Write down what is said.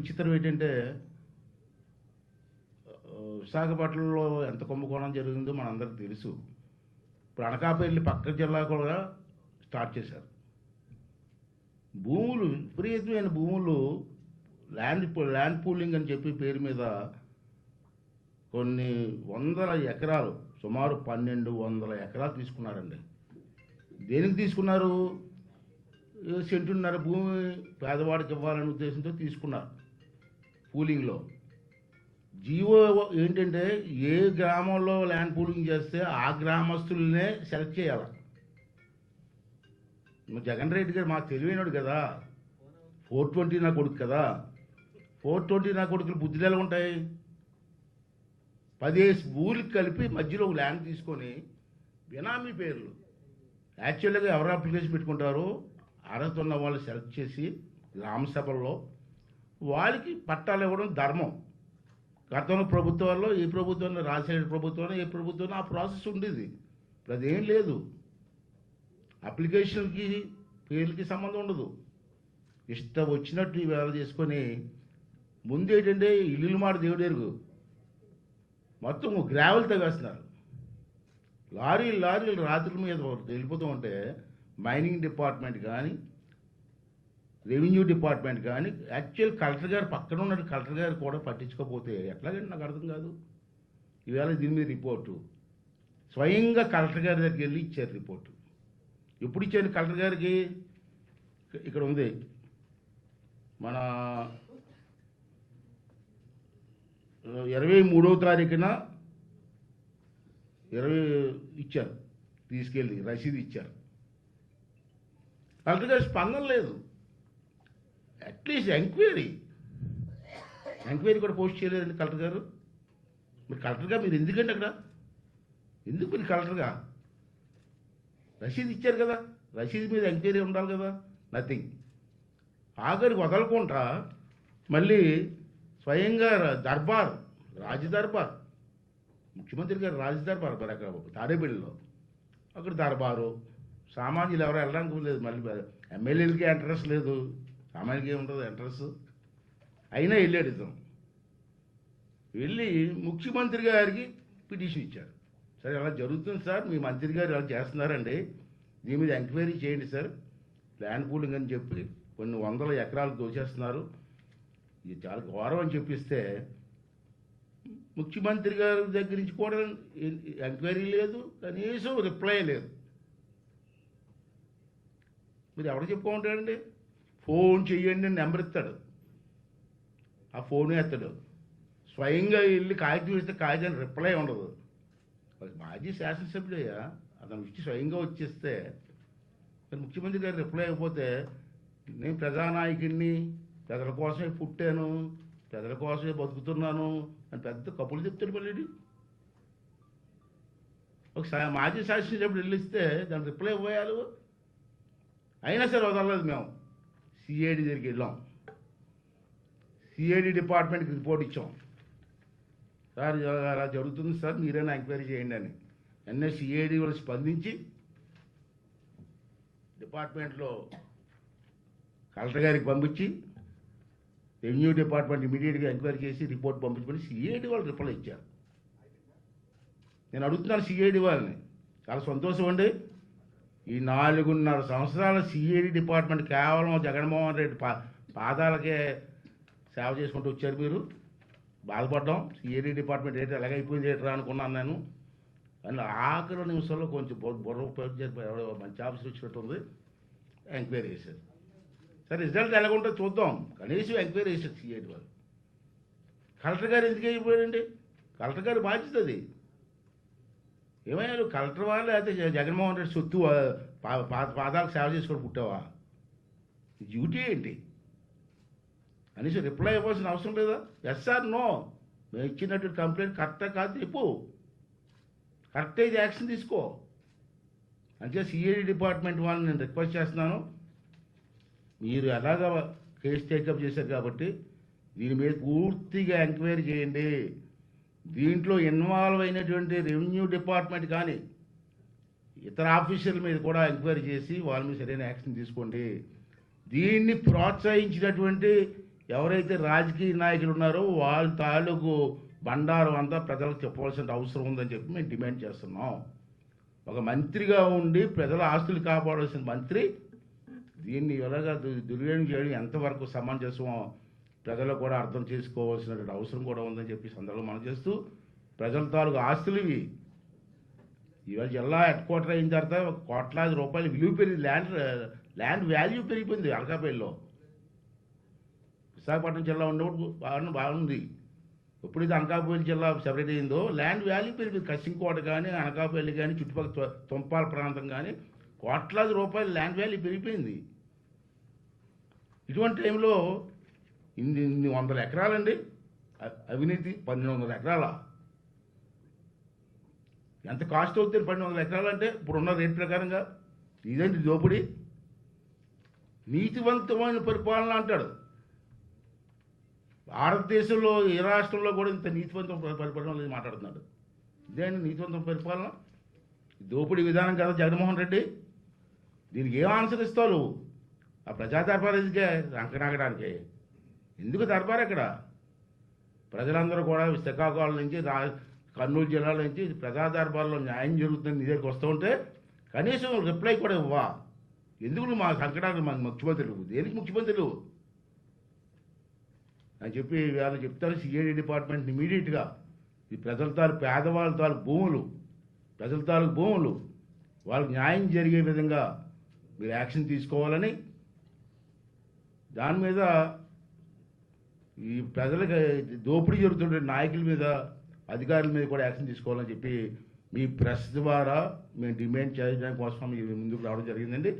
విచిత్రం ఏంటంటే విశాఖపట్నంలో ఎంత కుంభకోణం జరిగిందో మనందరికి తెలుసు. ఇప్పుడు అనకాపల్లి పక్క జిల్లా కూడా స్టార్ట్ చేశారు. భూములు విపరీతమైన భూములు ల్యాండ్ ల్యాండ్ పూలింగ్ అని చెప్పి పేరు మీద కొన్ని వందల ఎకరాలు సుమారు పన్నెండు వందల ఎకరాలు తీసుకున్నారండి. దేనికి తీసుకున్నారు? సెంటున్నర భూమి పేదవాడికి ఇవ్వాలనే ఉద్దేశంతో తీసుకున్నారు. పూలింగ్లో. జియో ఏంటంటే ఏ గ్రామంలో ల్యాండ్ పూలింగ్ చేస్తే ఆ గ్రామస్తులనే సెలెక్ట్ చేయాలి. జగన్ రెడ్డి గారు మాకు తెలివైనడు కదా. ఫోర్ ట్వంటీ నా కొడుకు కదా. ఫోర్ ట్వంటీ నా కొడుకులు బుద్ధులు ఎలా ఉంటాయి. పదిహేను ఊరికి కలిపి మధ్యలో ఒక ల్యాండ్ తీసుకొని బినామీ పేర్లు. యాక్చువల్గా ఎవరు అప్లికేషన్ పెట్టుకుంటారో అర్హత ఉన్న వాళ్ళు సెలెక్ట్ చేసి గ్రామ సభల్లో వాళ్ళకి పట్టాలు ఇవ్వడం ధర్మం. గతంలో ప్రభుత్వాల్లో ఈ ప్రభుత్వంలో రాజశేఖర ప్రభుత్వంలో ఏ ప్రభుత్వంలో ఆ ప్రాసెస్ ఉండేది. ఇప్పుడు అదేం లేదు. అప్లికేషన్కి పేర్లకి సంబంధం ఉండదు. ఇష్టం వచ్చినట్టు వేళ చేసుకొని ముందు ఏంటంటే ఇల్లు మాట దేవుడెరుగు మొత్తం గ్రావెల్ తవ్వేస్తున్నారు లారీలు లారీలు రాత్రుల మీద వెళ్ళిపోతూ ఉంటే మైనింగ్ డిపార్ట్మెంట్ కానీ రెవెన్యూ డిపార్ట్మెంట్ కానీ యాక్చువల్ కలెక్టర్ గారు పక్కన ఉన్న కలెక్టర్ గారు కూడా పట్టించుకోకపోతే ఎట్లాగంటే నాకు అర్థం కాదు. ఇవాళ దీని మీద రిపోర్టు. స్వయంగా కలెక్టర్ గారి దగ్గరికి వెళ్ళి ఇచ్చారు రిపోర్టు. ఎప్పుడు ఇచ్చారు కలెక్టర్ గారికి? ఇక్కడ ఉంది. మన ఇరవై మూడవ తారీఖున ఇరవై ఇచ్చారు. తీసుకెళ్ళి రసీదు ఇచ్చారు. కలెక్టర్ గారి స్పందన లేదు. At least enquiry. ఎంక్వైరీ కూడా పోస్ట్ చేయలేదండి కలెక్టర్ గారు. మీరు కలెక్టర్గా మీరు ఎందుకండి అక్కడ? ఎందుకు మీరు కలెక్టర్గా రసీదు ఇచ్చారు కదా. రసీదు మీద ఎంక్వైరీ ఉండాలి కదా. నథింగ్ ఆఖరికి వదలకుండా మళ్ళీ స్వయంగా దర్బార్ రాజ దర్బార్ ముఖ్యమంత్రి గారు రాజ దర్బార్ మరి అక్కడ తాడేపల్లిలో. అక్కడ దర్బారు. సామాన్యులు ఎవరు వెళ్ళడానికి లేదు. మళ్ళీ ఎమ్మెల్యేలకి ఎంట్రెన్స్ లేదు. సామాన్యులకి ఏముంటుంది? ఎంట్రెన్స్ అయినా వెళ్ళాడు ఇతను. వెళ్ళి ముఖ్యమంత్రి గారికి పిటిషన్ ఇచ్చారు. సరే అలా జరుగుతుంది సార్. మీ మంత్రి గారు అలా చేస్తున్నారండి. దీని మీద ఎంక్వైరీ చేయండి సార్. ల్యాండ్ పూలింగ్ అని చెప్పి కొన్ని వందల ఎకరాలు దోచేస్తున్నారు. ఇది చాలా ఘోరం అని చెప్పిస్తే ముఖ్యమంత్రి గారి దగ్గర నుంచి కూడా ఎంక్వైరీ లేదు. కనీసం రిప్లై లేదు. మీరు ఎవరు చెప్పుకుంటాడండి ఫోన్ చెయ్యండి అని నెంబర్ ఇస్తాడు. ఆ ఫోన్ ఎత్తాడు. స్వయంగా వెళ్ళి కాగితం ఇస్తే కాగితం రిప్లై ఉండదు. మాజీ శాసనసభ్యుడయ్యా. అతను ఇచ్చి స్వయంగా వచ్చేస్తే మరి ముఖ్యమంత్రి గారు రిప్లై అయిపోతే నేను ప్రజానాయకుడిని ప్రజల కోసమే పుట్టాను ప్రజల కోసమే బతుకుతున్నాను అని పెద్ద కప్పులు చెప్తాడు మళ్ళీ ఒక మాజీ శాసనసభ్యుడు వెళ్ళిస్తే దాని రిప్లై ఇవ్వాలి అయినా సరే వదలలేదు మేము. సిఐడి దగ్గరికి వెళ్ళాం సిఐడి డిపార్ట్మెంట్కి రిపోర్ట్ ఇచ్చాం. సార్ అలా జరుగుతుంది సార్ మీరైనా ఎంక్వైరీ చేయండి అని. ఎన్ఏ సిఐడి వాళ్ళు స్పందించి డిపార్ట్మెంట్లో కలెక్టర్ గారికి పంపించి రెవెన్యూ డిపార్ట్మెంట్ ఇమీడియట్గా ఎంక్వైరీ చేసి రిపోర్ట్ పంపించమని సిఐడి వాళ్ళు రిప్లై ఇచ్చారు. నేను అడుగుతున్నాను సిఐడి వాళ్ళని. చాలా సంతోషం అండి. ఈ నాలుగున్నర సంవత్సరాల సిఐడి డిపార్ట్మెంట్ కేవలం జగన్మోహన్ రెడ్డి పా పాదాలకే సేవ చేసుకుంటూ వచ్చారు మీరు. బాధపడ్డాం. సిఐడి డిపార్ట్మెంట్ ఏంటి ఎలాగైపోయింది ఏంటరా అనుకున్నాను నేను. అని ఆఖరి నిమిషంలో కొంచెం బుర్ర బుర్ర ఉపయోగించారు మంచి ఆఫీసర్ వచ్చినట్టుంది. ఎంక్వైరీ చేశారు. సరే రిజల్ట్ ఎలా చూద్దాం. కనీసం ఎంక్వైరీ చేశారు సిఐడి వాళ్ళు. కలెక్టర్ గారు ఎందుకు అయిపోయారండి? కలెక్టర్ గారు బాధ్యత అది. ఏమయ్యారు కలెక్టర్ వాళ్ళు అయితే జగన్మోహన్ రెడ్డి సొత్తు పా- పాదాలకు సేవ చేసుకొని పుట్టావా? డ్యూటీ ఏంటి? కనీసం రిప్లై ఇవ్వాల్సిన అవసరం లేదా? ఎస్ఆర్ నో మేము ఇచ్చినట్టు కంప్లైంట్ కరెక్ట్ కాదు చెప్పు. కరెక్ట్ అయితే యాక్షన్ తీసుకో. అంటే సిఐడి డిపార్ట్మెంట్ వాళ్ళని నేను రిక్వెస్ట్ చేస్తున్నాను. మీరు ఎలాగ కేసు టేకప్ చేశారు కాబట్టి దీని మీద పూర్తిగా ఎంక్వైరీ చేయండి. దీంట్లో ఇన్వాల్వ్ అయినటువంటి రెవెన్యూ డిపార్ట్మెంట్ కానీ ఇతర ఆఫీసర్ల మీద కూడా ఎంక్వైరీ చేసి వాళ్ళ మీద సరైన యాక్షన్ తీసుకోండి. దీన్ని ప్రోత్సహించినటువంటి ఎవరైతే రాజకీయ నాయకులు ఉన్నారో వాళ్ళ తాలూకు బండారం అంతా ప్రజలకు చెప్పవలసిన అవసరం ఉందని చెప్పి మేము డిమాండ్ చేస్తున్నాం. ఒక మంత్రిగా ఉండి ప్రజల ఆస్తులు కాపాడాల్సిన మంత్రి దీన్ని ఎలాగ దు- దుర్వినియోగం చేయడం ఎంతవరకు సమంజసమో ప్రజలు కూడా అర్థం చేసుకోవాల్సిన అవసరం కూడా ఉందని చెప్పి సందర్భం సందర్భంలో మనం చేస్తూ ప్రజల తాలూకు ఆస్తులు ఇవి. ఇవాళ జిల్లా హెడ్ క్వార్టర్ అయిన తర్వాత కోట్లాది రూపాయలు విలువ పెరిగింది ల్యాండ్ ల్యాండ్ వాల్యూ పెరిగిపోయింది అనకాపల్లిలో విశాఖపట్నం జిల్లా ఉన్నప్పుడు బాగా బాగుంది. ఎప్పుడైతే అనకాపల్లి జిల్లా సెపరేట్ అయిందో ల్యాండ్ వాల్యూ పెరిగింది కసింకోట కానీ అనకాపల్లి కానీ చుట్టుపక్కల తొ- తుంపాల ప్రాంతం కానీ కోట్లాది రూపాయలు ల్యాండ్ వాల్యూ పెరిగిపోయింది. ఇటువంటి టైంలో ఇన్ని ఇన్ని వందల ఎకరాలండి. అవినీతి పన్నెండు వందల ఎకరాల? ఎంత కాస్ట్ అవుతుంది పన్నెండు వందల ఎకరాలంటే? ఇప్పుడు ఇప్పుడున్న రేట్ ప్రకారంగా. ఇదేంటి దోపిడీ? నీతివంతమైన పరిపాలన అంటాడు. భారతదేశంలో ఏ రాష్ట్రంలో కూడా ఇంత నీతివంతం పరిపాలన లేదు మాట్లాడుతున్నాడు. ఇదేంటి నీతివంతం పరిపాలన? దోపిడీ విధానం కదా జగన్మోహన్ రెడ్డి? దీనికి ఏం ఆన్సర్ ఇస్తావు నువ్వు ఆ ప్రజా దర్బార్ రంకనాగడానికి ఎందుకు దర్బార్ ఇక్కడ ప్రజలందరూ కూడా శ్రీకాకుళం నుంచి రా కర్నూలు జిల్లాల నుంచి ప్రజా దర్బార్లో న్యాయం జరుగుతుంది నీ దగ్గరికి వస్తూ ఉంటే కనీసం రిప్లై కూడా ఇవ్వా ఎందుకు నువ్వు మా సంకటానికి మా ముఖ్యమంత్రి దేనికి ముఖ్యమంత్రులు? అని చెప్పి వాళ్ళు చెప్తారు సిఐడి డిపార్ట్మెంట్ ఇమీడియట్గా. ఈ ప్రజల తాలూ పేదవాళ్ళ తాలూ భూములు ప్రజల తాలూకు భూములు వాళ్ళకి న్యాయం జరిగే విధంగా మీరు యాక్షన్ తీసుకోవాలని దాని మీద ఈ ప్రజలకు దోపిడీ జరుగుతుంటే నాయకుల మీద అధికారుల మీద కూడా యాక్షన్ తీసుకోవాలని చెప్పి మీ ప్రెస్ ద్వారా మేము డిమాండ్ చేయడానికి కోసం ముందుకు రావడం జరిగిందండి.